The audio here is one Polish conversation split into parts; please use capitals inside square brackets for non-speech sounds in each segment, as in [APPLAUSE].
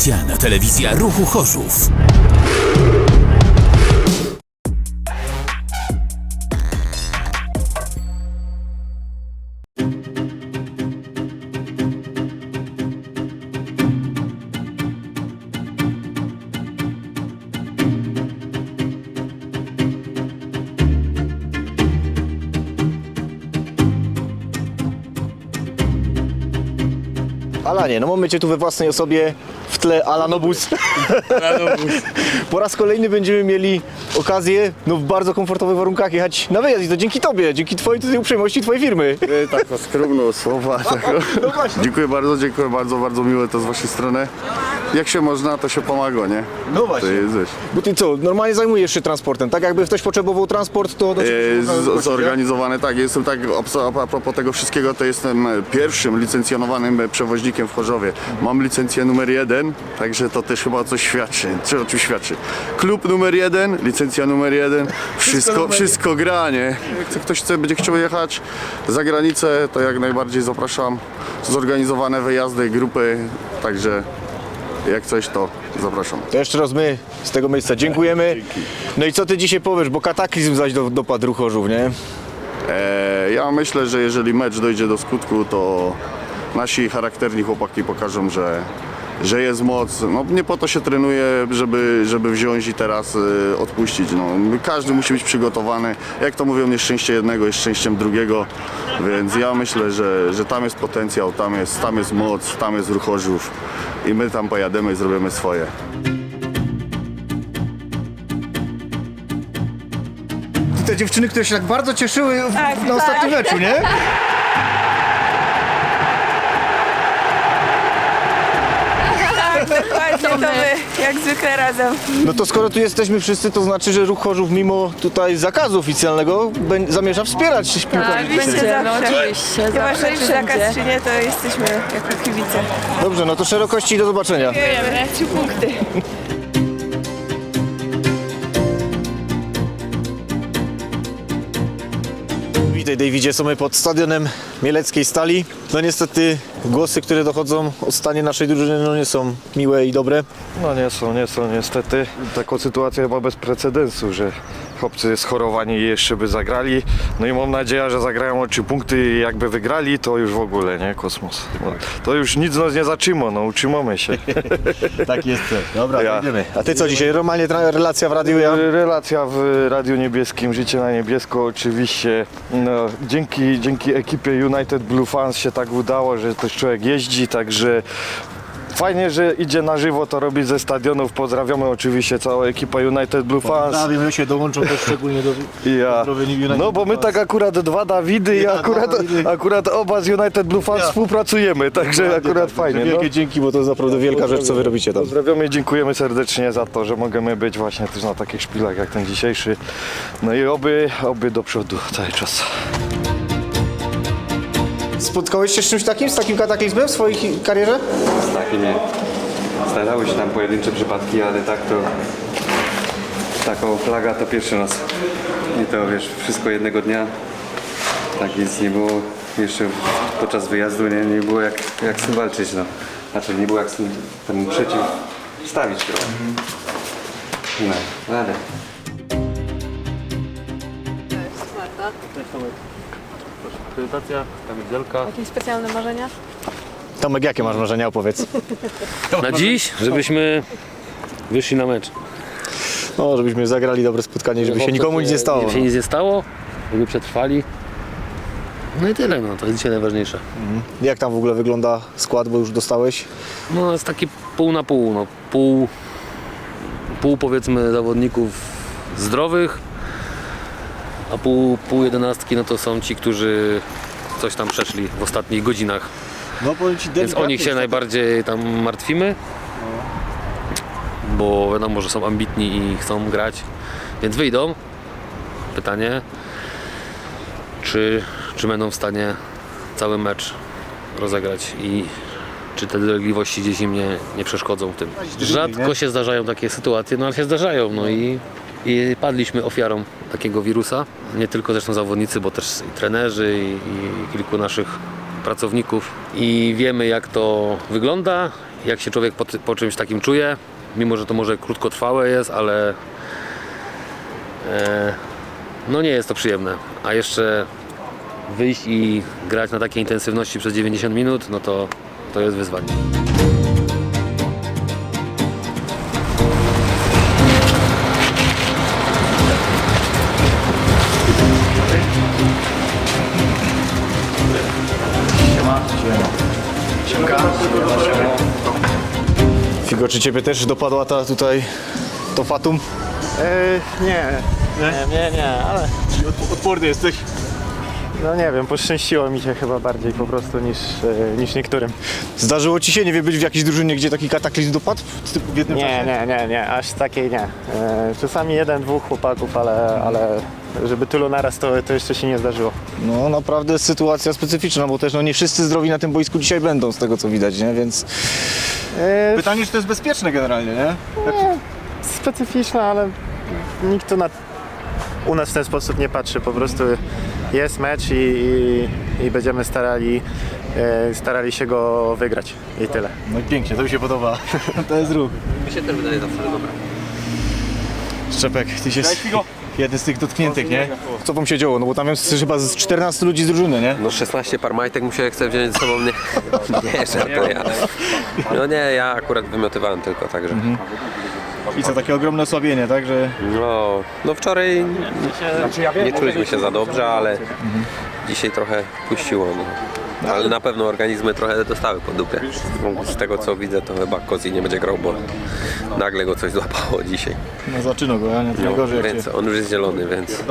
Specjalna telewizja Ruchu Chorzów. Alanie, no mamy Cię tu we własnej osobie w tle Alanobus. [LAUGHS] po raz kolejny będziemy mieli okazję no, w bardzo komfortowych warunkach jechać na wyjazd i to dzięki Tobie, dzięki Twojej tutaj uprzejmości Twojej firmy. E, Tak, o skromną słowa. Tak. no właśnie. Dziękuję bardzo, dziękuję bardzo, bardzo miłe to z waszej strony. Jak się można, to się pomaga, nie? No To właśnie. jest coś. Bo Ty co, normalnie zajmujesz się transportem, tak? Jakby ktoś potrzebował transport, to do Ciebie E, można z- zgłosić, nie? Zorganizowane, tak, jestem tak, a a propos tego wszystkiego, to jestem e, pierwszym licencjonowanym e, przewoźnikiem w Chorzowie. Mam licencję numer jeden, także to też chyba coś świadczy. Czy o czym świadczy? Klub numer jeden, licencja numer jeden, wszystko, numer wszystko gra, nie? Jak ktoś chce, będzie chciał jechać za granicę, to jak najbardziej zapraszam. Zorganizowane wyjazdy, grupy, także jak coś, to zapraszam. To jeszcze raz my z tego miejsca dziękujemy. No i co Ty dzisiaj powiesz, bo kataklizm zaś do, dopadł Ruch Chorzów, nie? E, ja myślę, że jeżeli mecz dojdzie do skutku, to nasi charakterni chłopaki pokażą, że, że jest moc. No, nie po to się trenuje, żeby, żeby wziąć i teraz e, odpuścić. No, każdy musi być przygotowany. Jak to mówią, nieszczęście jednego jest szczęściem drugiego. Więc ja myślę, że, że tam jest potencjał, tam jest, tam jest moc, tam jest ruchorzów i my tam pojadziemy i zrobimy swoje. Te dziewczyny, które się tak bardzo cieszyły w, Tak, na ostatnim meczu, nie? [LAUGHS] Tak, dokładnie, to my, jak zwykle razem. No to skoro tu jesteśmy wszyscy, to znaczy, że Ruch Chorzów mimo tutaj zakazu oficjalnego bę- zamierza wspierać piłkarzy. Oczywiście Będzie, no zawsze. oczywiście, Nieważne zawsze czy wszędzie. zakaz czy nie, to jesteśmy jako kibice. Dobrze, no to szerokości i do zobaczenia. Dziękujemy. Trzy punkty. Witaj Davidzie, są my pod stadionem Mieleckiej Stali. No niestety głosy, które dochodzą o stanie naszej drużyny no nie są miłe i dobre. No nie są, nie są niestety. Taką sytuację chyba bez precedensu, że chłopcy schorowani i jeszcze by zagrali. No i mam nadzieję, że zagrają o trzy punkty i jakby wygrali, to już w ogóle, nie? Kosmos. No, to już nic nas nie zatrzyma, no utrzymamy się. [LAUGHS] Tak jest. Dobra, Ja. jedziemy. A ty co dzisiaj? Normalnie relacja w radiu ja? Relacja w Radiu Niebieskim, Życie na Niebiesko oczywiście. No, dzięki, dzięki ekipie United Blue Fans się tak udało, że też człowiek jeździ, także fajnie, że idzie na żywo to robić ze stadionów. Pozdrawiamy oczywiście całą ekipę United Blue Fans. my się dołączą też szczególnie do... I Ja. United No bo my Blue Fans. tak akurat dwa Dawidy i Ja, dwa akurat, Dawidy. akurat oba z United Blue Fans Ja. współpracujemy, także akurat fajnie. No. Wielkie dzięki, bo to jest naprawdę wielka rzecz, co wy robicie tam. Pozdrawiamy i dziękujemy serdecznie za to, że możemy być właśnie też na takich szpilach jak ten dzisiejszy. No i oby, oby do przodu cały czas. Spotkałeś się z czymś takim, z takim kataklizmem w swojej karierze? Takie nie. Zdarzały się tam pojedyncze przypadki, ale tak to taką flaga to pierwszy raz. I to wiesz, wszystko jednego dnia. Tak nic nie było jeszcze podczas wyjazdu nie, nie było jak, jak z tym walczyć. No. Znaczy nie było jak z tym temu przeciw stawić trochę. No, ale. Jakieś specjalne marzenia? Tomek, jakie masz marzenia? Opowiedz. Na dziś, żebyśmy wyszli na mecz. No, żebyśmy zagrali dobre spotkanie, żeby się nikomu nic nie stało. Żeby się nic nie stało, żeby przetrwali. No i tyle, no to jest dzisiaj najważniejsze. Jak tam w ogóle wygląda skład, bo już dostałeś? No jest taki pół na pół, no pół, pół powiedzmy zawodników zdrowych, a pół, pół jedenastki no to są ci, którzy coś tam przeszli w ostatnich godzinach. No powiem ci Więc o nich się najbardziej tam martwimy. Bo wiadomo, że są ambitni i chcą grać. Więc wyjdą. Pytanie, czy, czy będą w stanie cały mecz rozegrać i czy te dolegliwości gdzieś im nie, nie przeszkodzą w tym. Rzadko się zdarzają takie sytuacje, no ale się zdarzają. No i, i padliśmy ofiarą takiego wirusa. Nie tylko zresztą zawodnicy, bo też i trenerzy i, i kilku naszych pracowników i wiemy jak to wygląda jak się człowiek po, po czymś takim czuje, mimo że to może krótkotrwałe jest, ale e, no nie jest to przyjemne. A jeszcze wyjść i grać na takiej intensywności przez 90 minut, no to, to jest wyzwanie. Czy ciebie też dopadła ta tutaj to fatum? nie, nie, nie, nie, ale Odporny jesteś. No nie wiem, poszczęściło mi się chyba bardziej po prostu niż, e, niż niektórym. Zdarzyło ci się, nie wiem, być w jakiejś drużynie, gdzie taki kataklizm dopadł w jednym Nie, czasie? nie, nie, nie, aż takiej nie. E, czasami jeden, dwóch chłopaków, ale, ale żeby tylu naraz to, to jeszcze się nie zdarzyło. No naprawdę sytuacja specyficzna, bo też no, nie wszyscy zdrowi na tym boisku dzisiaj będą, z tego co widać, nie? Więc E, pytanie, czy to jest bezpieczne generalnie, nie? specyficzna, ale nikt tu na, u nas w ten sposób nie patrzy. Po prostu jest mecz i, i, i będziemy starali, e, starali się go wygrać i tyle. No i pięknie, to mi się podoba. [LAUGHS] to jest ruch. Mi się też wydaje zawsze dobre. Szczepek, ty się jeden z tych dotkniętych, nie? Co wam się działo? No bo tam jest chyba z 14 ludzi z drużyny, nie? No 16 par majtek musiałem chce wziąć ze sobą. Nie, [LAUGHS] nie żartuję. No nie, ja akurat wymiotywałem tylko, także. I co, takie ogromne osłabienie, tak? Że No, no wczoraj nie czuliśmy się za dobrze, ale dzisiaj trochę puściło. No. Ale na pewno organizmy trochę dostały po dupie. Z tego co widzę, to chyba Kozi nie będzie grał, bo nagle go coś złapało dzisiaj. no zaczyna go, a nie? No, najgorzej jak więc się... on już jest zielony, więc.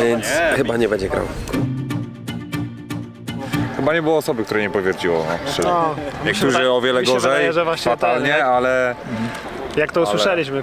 Więc chyba nie będzie grał. Chyba nie było osoby, której nie powierciło. No, szczerze. Niektórzy o wiele mi się gorzej, wydaje, że właśnie fatalnie, ten, jak- ale Jak to usłyszeliśmy,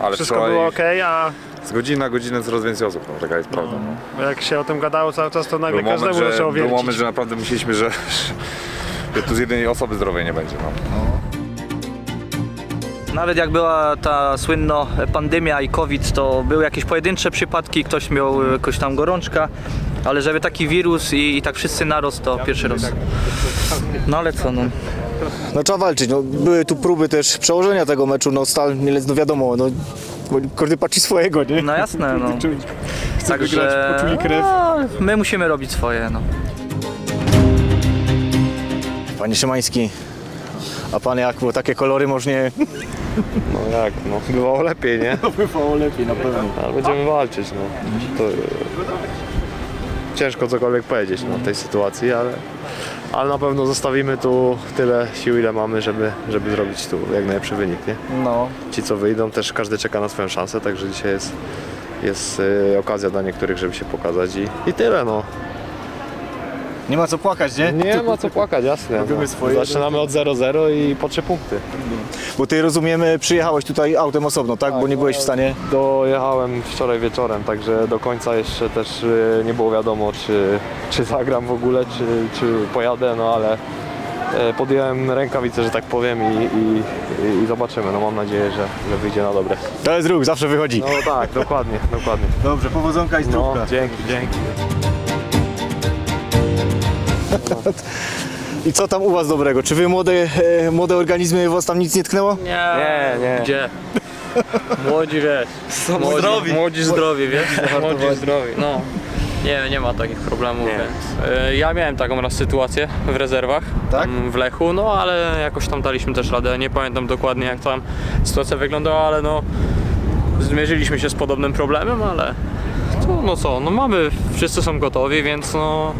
ale wszystko wczoraj było ok, a z godziny na godzinę coraz więcej osób, no, taka jest prawda. No. jak się o tym gadało cały czas, to nagle Był, moment, każdemu że, zaczęło był wiercić. moment, że naprawdę myśleliśmy, że, że tu z jednej osoby zdrowej nie będzie. No. Nawet jak była ta słynna pandemia i COVID, to były jakieś pojedyncze przypadki, ktoś miał jakoś tam gorączka, ale żeby taki wirus i, i tak wszyscy narost, to pierwszy raz. No ale co, no. No trzeba walczyć, no były tu próby też przełożenia tego meczu, no Stal Mielec, no wiadomo, no bo każdy patrzy swojego, nie? No jasne, no. [LAUGHS] Chce wygrać, poczuli krew. no, my musimy robić swoje, no. Panie Szymański, a pan jak, bo takie kolory może nie... [LAUGHS] No jak, no bywało lepiej, nie? [LAUGHS] Bywało lepiej na pewno. Ale będziemy walczyć, no. To, ciężko cokolwiek powiedzieć no, w tej sytuacji, ale, ale na pewno zostawimy tu tyle sił, ile mamy, żeby, żeby zrobić tu jak najlepszy wynik, nie? No. Ci, co wyjdą, też każdy czeka na swoją szansę, także dzisiaj jest, jest e, okazja dla niektórych, żeby się pokazać i, i tyle, no. Nie ma co płakać, nie? Nie ma co płakać, jasne. Robimy swoje. Zaczynamy od 0-0 i po 3 punkty. Bo ty rozumiemy, przyjechałeś tutaj autem osobno, tak? Bo nie byłeś w stanie... Dojechałem wczoraj wieczorem, także do końca jeszcze też e, nie było wiadomo, czy, czy zagram w ogóle, czy, czy pojadę, no ale e, podjąłem rękawice, że tak powiem i, i, i zobaczymy. No mam nadzieję, że, że wyjdzie na dobre. To jest ruch, zawsze wychodzi. No tak, dokładnie, dokładnie. Dobrze, powodzonka i No, zdrówka. dzięki, dzięki. [LAUGHS] I co tam u was dobrego? Czy wy młode, e, młode organizmy was tam nic nie tknęło? Nie, nie. Gdzie? Młodzi wiesz. Młodzi, zdrowi. Młodzi zdrowi, wiesz? Młodzi zdrowi, no. Nie, nie ma takich problemów, więc. y, Ja miałem taką raz sytuację w rezerwach Tak? tam w Lechu, no ale jakoś tam daliśmy też radę. Nie pamiętam dokładnie jak tam sytuacja wyglądała, ale no zmierzyliśmy się z podobnym problemem, ale to, no co, no mamy, wszyscy są gotowi, więc no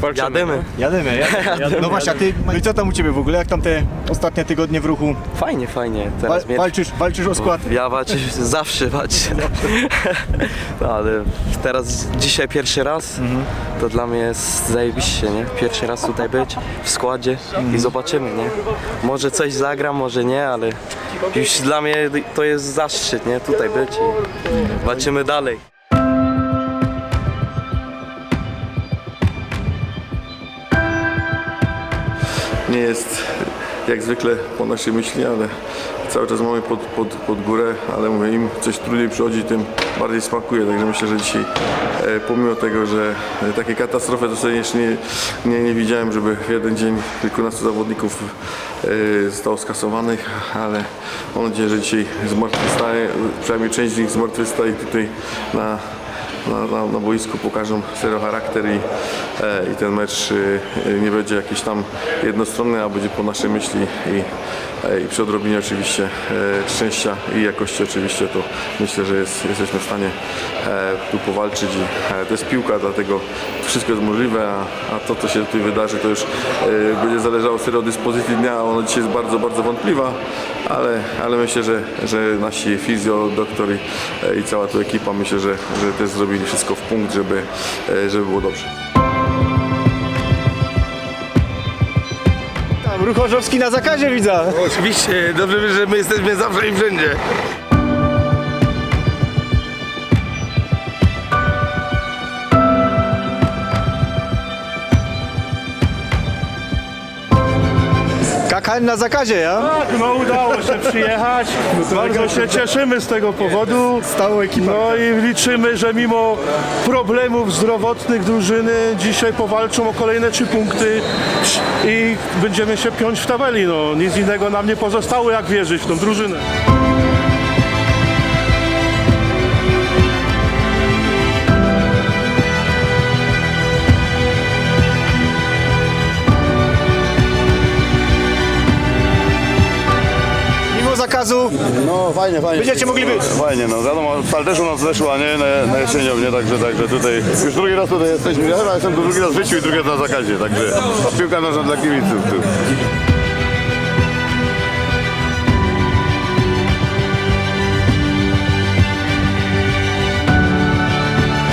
walczymy. Jadymy. no. Jadymy, jadymy. [LAUGHS] No właśnie, a ty, no i co tam u ciebie w ogóle? Jak tam te ostatnie tygodnie w ruchu? Fajnie, fajnie. Teraz mnie walczysz, walczysz o skład? Ja walczę, [LAUGHS] zawsze walczę. [LAUGHS] No, ale teraz, dzisiaj pierwszy raz, to dla mnie jest zajebiście, nie? Pierwszy raz tutaj być w składzie i zobaczymy, nie? Może coś zagram, może nie, ale już dla mnie to jest zaszczyt, nie? Tutaj być i walczymy dalej. Nie jest jak zwykle po naszej myśli, ale cały czas mamy pod, pod, pod górę, ale mówię, im coś trudniej przychodzi, tym bardziej smakuje. Także myślę, że dzisiaj e, pomimo tego, że e, takiej katastrofy to sobie jeszcze nie, nie, nie widziałem, żeby w jeden dzień kilkunastu zawodników e, zostało skasowanych, ale mam nadzieję, że dzisiaj zmartwychwstaje, przynajmniej część z nich zmartwychwstaje tutaj na, na, na, na boisku pokażą serio charakter i, e, i ten mecz e, nie będzie jakiś tam jednostronny, a będzie po naszej myśli i, e, i przy odrobinie oczywiście e, szczęścia i jakości oczywiście to myślę, że jest, jesteśmy w stanie e, tu powalczyć i e, to jest piłka, dlatego wszystko jest możliwe, a, a to co się tutaj wydarzy to już e, będzie zależało serio od dyspozycji dnia, ona dzisiaj jest bardzo, bardzo wątpliwa, ale, ale myślę, że, że nasi fizjo, doktor i, i cała tu ekipa myślę, że, że też zrobili wszystko w punkt, żeby, e, żeby było dobrze. Tam, ruch chorzowski na zakazie widzę. Oczywiście, dobrze wiesz, że my jesteśmy zawsze i wszędzie. KKN na zakazie, ja? Tak, no udało się przyjechać. Bardzo się cieszymy z tego powodu. Stałą ekipą. No i liczymy, że mimo problemów zdrowotnych drużyny dzisiaj powalczą o kolejne trzy punkty i będziemy się piąć w tabeli. No, nic innego nam nie pozostało jak wierzyć w tą drużynę. Zakazu No fajnie, fajnie. Będziecie mogli być. Fajnie, no wiadomo, stal też u nas zeszła, nie, na, na także, także tutaj już drugi raz tutaj jesteśmy, ja chyba jestem tu drugi raz w życiu i drugi raz na zakazie, także piłka nożna dla kibiców tu.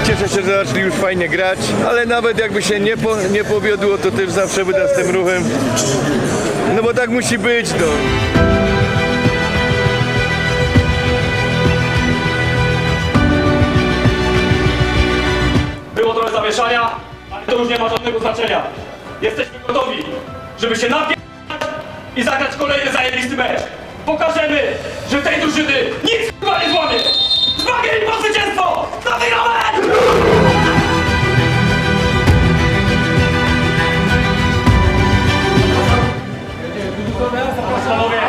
Cieszę się, że zaczęli już fajnie grać, ale nawet jakby się nie, po, nie powiodło, to też zawsze będę z tym ruchem. No bo tak musi być, no. To już nie ma żadnego znaczenia. Jesteśmy gotowi, żeby się napić i zagrać kolejny zajebisty mecz. Pokażemy, że tej drużyny nic chyba nie złamie. Zbawieni po zwycięstwo! Zabieramy! Panowie,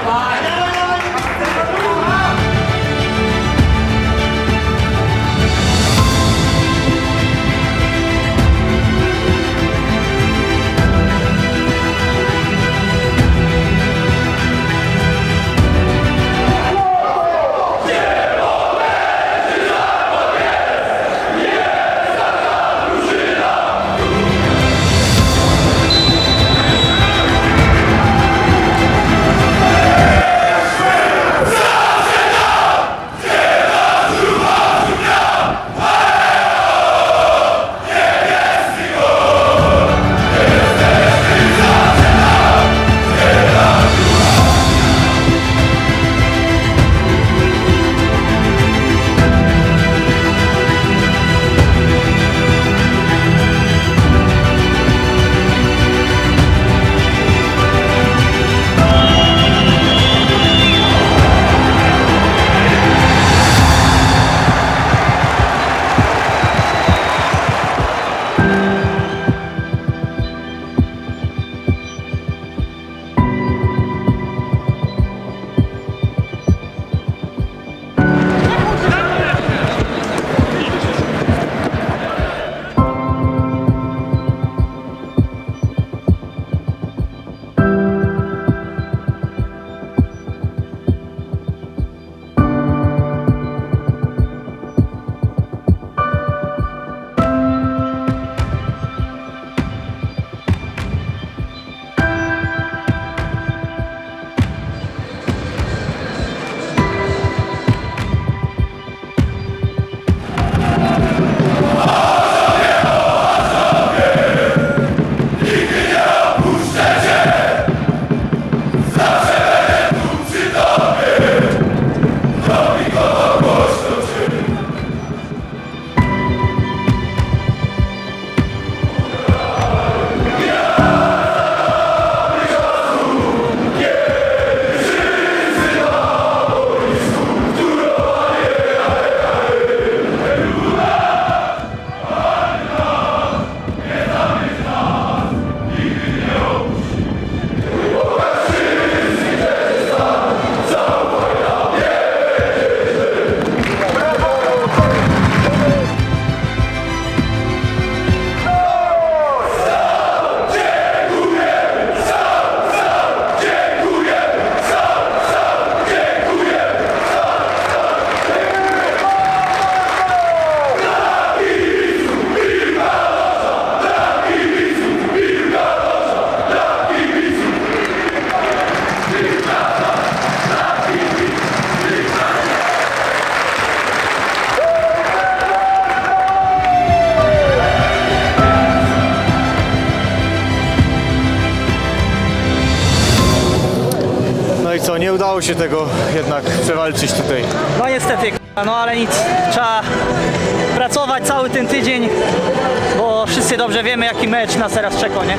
udało się tego jednak przewalczyć tutaj. No niestety, no ale nic. Trzeba pracować cały ten tydzień, bo wszyscy dobrze wiemy, jaki mecz nas teraz czeka, nie?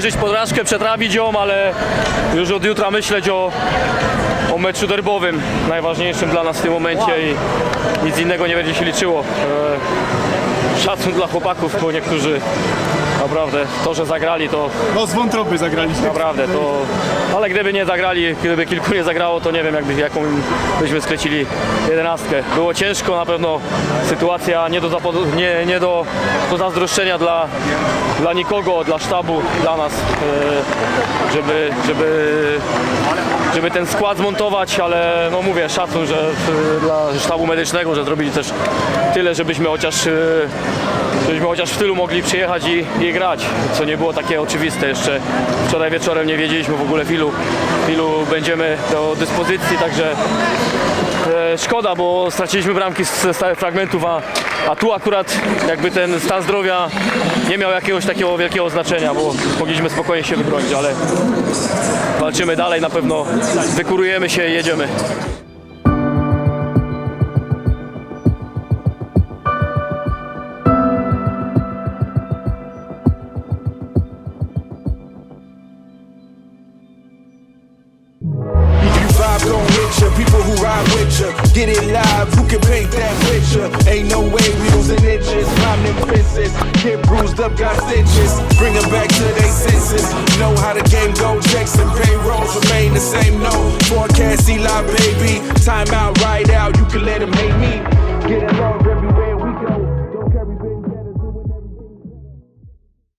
Przeżyć porażkę, przetrawić ją, ale już od jutra myśleć o, meczu derbowym, najważniejszym dla nas w tym momencie i nic innego nie będzie się liczyło. E, szacun dla chłopaków, bo niektórzy naprawdę to, że zagrali, to No z wątroby zagraliśmy. Naprawdę, to... Ale gdyby nie zagrali, gdyby kilku nie zagrało, to nie wiem, jakby, jaką byśmy sklecili jedenastkę. Było ciężko, na pewno sytuacja nie do, zapo- nie, nie do, do zazdroszczenia dla, dla nikogo, dla sztabu, dla nas, e, żeby, żeby, żeby ten skład zmontować, ale no mówię, szacun, że e, dla sztabu medycznego, że zrobili też tyle, żebyśmy chociaż e, żebyśmy chociaż w tylu mogli przyjechać i, i grać, co nie było takie oczywiste jeszcze. Wczoraj wieczorem nie wiedzieliśmy w ogóle w ilu, w ilu będziemy do dyspozycji, także e, szkoda, bo straciliśmy bramki ze stałych fragmentów, a, a tu akurat jakby ten stan zdrowia nie miał jakiegoś takiego wielkiego znaczenia, bo mogliśmy spokojnie się wybronić, ale walczymy dalej, na pewno wykurujemy się i jedziemy. Get it live, who can paint that picture? Ain't no way we losing. Get bruised up, got